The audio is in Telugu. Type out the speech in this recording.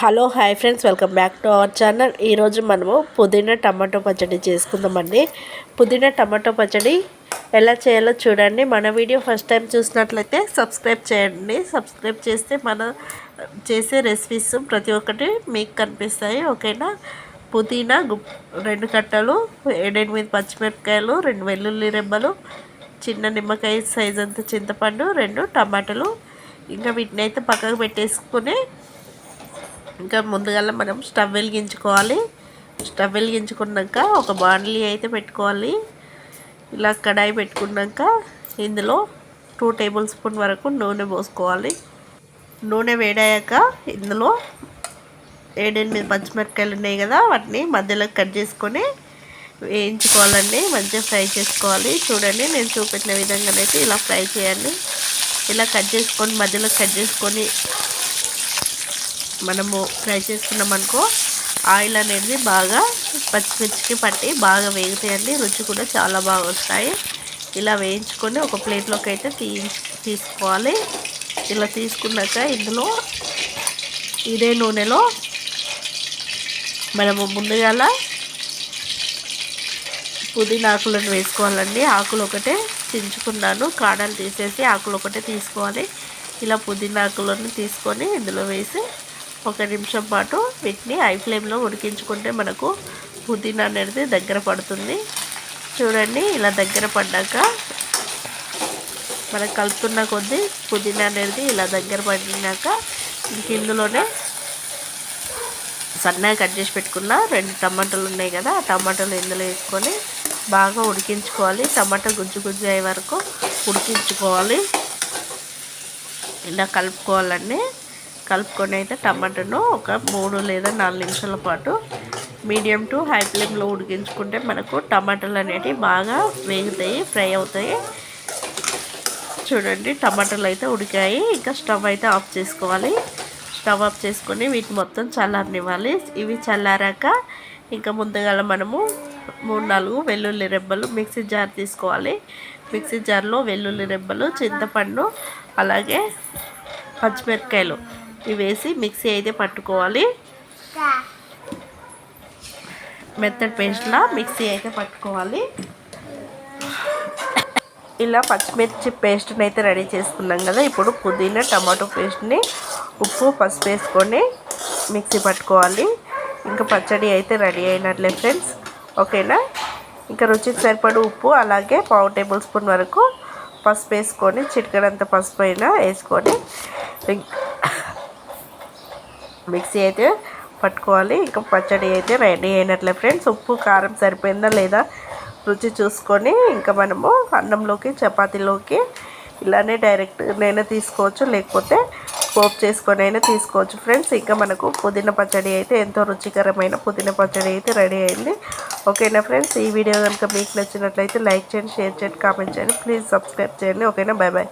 Hello hi friends. Welcome back to our channel. ఈరోజు మనము పుదీనా టమాటో పచ్చడి చేసుకుందామండి. పుదీనా టమాటో పచ్చడి ఎలా చేయాలో చూడండి. మన వీడియో ఫస్ట్ టైం చూసినట్లయితే సబ్స్క్రైబ్ చేయండి. సబ్స్క్రైబ్ చేస్తే మన చేసే రెసిపీస్ ప్రతి ఒక్కటి మీకు కనిపిస్తాయి. ఓకేనా? పుదీనా రెండు కట్టలు ఏడెనిమిది పచ్చిమిరపకాయలు రెండు వెల్లుల్లి రెబ్బలు చిన్న నిమ్మకాయ సైజ్ అంత చింతపండు రెండు టమాటాలు. ఇంకా వీటిని అయితే పక్కకు పెట్టేసుకుని ఇంకా ముందుగా మనం స్టవ్ వెలిగించుకోవాలి. స్టవ్ వెలిగించుకున్నాక ఒక బాండ్లీ అయితే పెట్టుకోవాలి. ఇలా కడాయి పెట్టుకున్నాక ఇందులో టూ టేబుల్ స్పూన్ వరకు నూనె పోసుకోవాలి. నూనె వేడాక ఇందులో ఏడెనిమిది పచ్చిమిరపకాయలు ఉన్నాయి కదా వాటిని మధ్యలో కట్ చేసుకొని వేయించుకోవాలండి. మంచిగా ఫ్రై చేసుకోవాలి. చూడండి నేను చూపెట్టిన విధంగానైతే ఇలా ఫ్రై చేయండి. ఇలా కట్ చేసుకొని మధ్యలో కట్ చేసుకొని మనము ఫ్రై చేసుకున్నాం అనుకో ఆయిల్ అనేది బాగా పచ్చిమిర్చికి పట్టి బాగా వేగుతాయండి. రుచి కూడా చాలా బాగా వస్తాయి. ఇలా వేయించుకొని ఒక ప్లేట్లోకి అయితే తీయించి తీసుకోవాలి. ఇలా తీసుకున్నాక ఇందులో ఇదే నూనెలో మనము ముందుగాల పుదీనా ఆకులను వేసుకోవాలండి. ఆకులు ఒకటే చించుకున్నాను. కాడలు తీసేసి ఆకులు ఒకటే తీసుకోవాలి. ఇలా పుదీనా ఆకులను తీసుకొని ఇందులో వేసి ఒక నిమిషం పాటు వీటిని హై ఫ్లేమ్లో ఉడికించుకుంటే మనకు పుదీనా అనేది దగ్గర పడుతుంది. చూడండి ఇలా దగ్గర పడ్డాక మనం కలుపుతున్న కొద్దీ పుదీనా అనేది ఇలా దగ్గర పడినాక ఇంక ఇందులోనే సన్నగా కట్ చేసి పెట్టుకున్న రెండు టమాటాలు ఉన్నాయి కదా ఆ టమాటాలు ఇందులో వేసుకొని బాగా ఉడికించుకోవాలి. టమాటా గుజ్జు గుజ్జు అయ్యే వరకు ఉడికించుకోవాలి. ఇలా కలుపుకోవాలండి. కలుపుకొని అయితే టమాటాను ఒక మూడు లేదా నాలుగు నిమిషాల పాటు మీడియం టు హై ఫ్లేమ్లో ఉడికించుకుంటే మనకు టమాటాలు అనేవి బాగా వేగుతాయి ఫ్రై అవుతాయి. చూడండి టమాటాలు అయితే ఉడికాయి. ఇంకా స్టవ్ అయితే ఆఫ్ చేసుకోవాలి. స్టవ్ ఆఫ్ చేసుకొని వీటి మొత్తం చల్లారనివ్వాలి. ఇవి చల్లారాక ఇంకా ముందుగా మనము మూడు నాలుగు వెల్లుల్లి రెబ్బలు మిక్సీ జార్ తీసుకోవాలి. మిక్సీ జార్లో వెల్లుల్లి రెబ్బలు చింతపండు అలాగే పచ్చిమిరపకాయలు ఇవి వేసి మిక్సీ అయితే పట్టుకోవాలి. మెత్తడ్ పేస్ట్లా మిక్సీ అయితే పట్టుకోవాలి. ఇలా పచ్చిమిర్చి పేస్ట్ని అయితే రెడీ చేసుకున్నాం కదా ఇప్పుడు పుదీనా టమాటో పేస్ట్ని ఉప్పు పసుపు వేసుకొని మిక్సీ పట్టుకోవాలి. ఇంకా పచ్చడి అయితే రెడీ అయినట్లే ఫ్రెండ్స్. ఓకేనా? ఇంకా రుచికి సరిపడు ఉప్పు అలాగే పావు టేబుల్ స్పూన్ వరకు పసుపు వేసుకొని చిటికడంత పసుపు అయినా వేసుకొని మిక్సీ అయితే పట్టుకోవాలి. ఇంకా పచ్చడి అయితే రెడీ అయినట్లే ఫ్రెండ్స్. ఉప్పు కారం సరిపోయిందా లేదా రుచి చూసుకొని ఇంకా మనము అన్నంలోకి చపాతీలోకి ఇలానే డైరెక్ట్ నేనే తీసుకోవచ్చు. లేకపోతే పోపు చేసుకొని అయినా తీసుకోవచ్చు ఫ్రెండ్స్. ఇంకా మనకు పుదీనా పచ్చడి అయితే ఎంతో రుచికరమైన పుదీనా పచ్చడి అయితే రెడీ అయింది. ఓకేనా ఫ్రెండ్స్? ఈ వీడియో కనుక మీకు నచ్చినట్లయితే లైక్ చేయండి షేర్ చేయండి కామెంట్ చేయండి. ప్లీజ్ సబ్స్క్రైబ్ చేయండి. ఓకేనా? Bye bye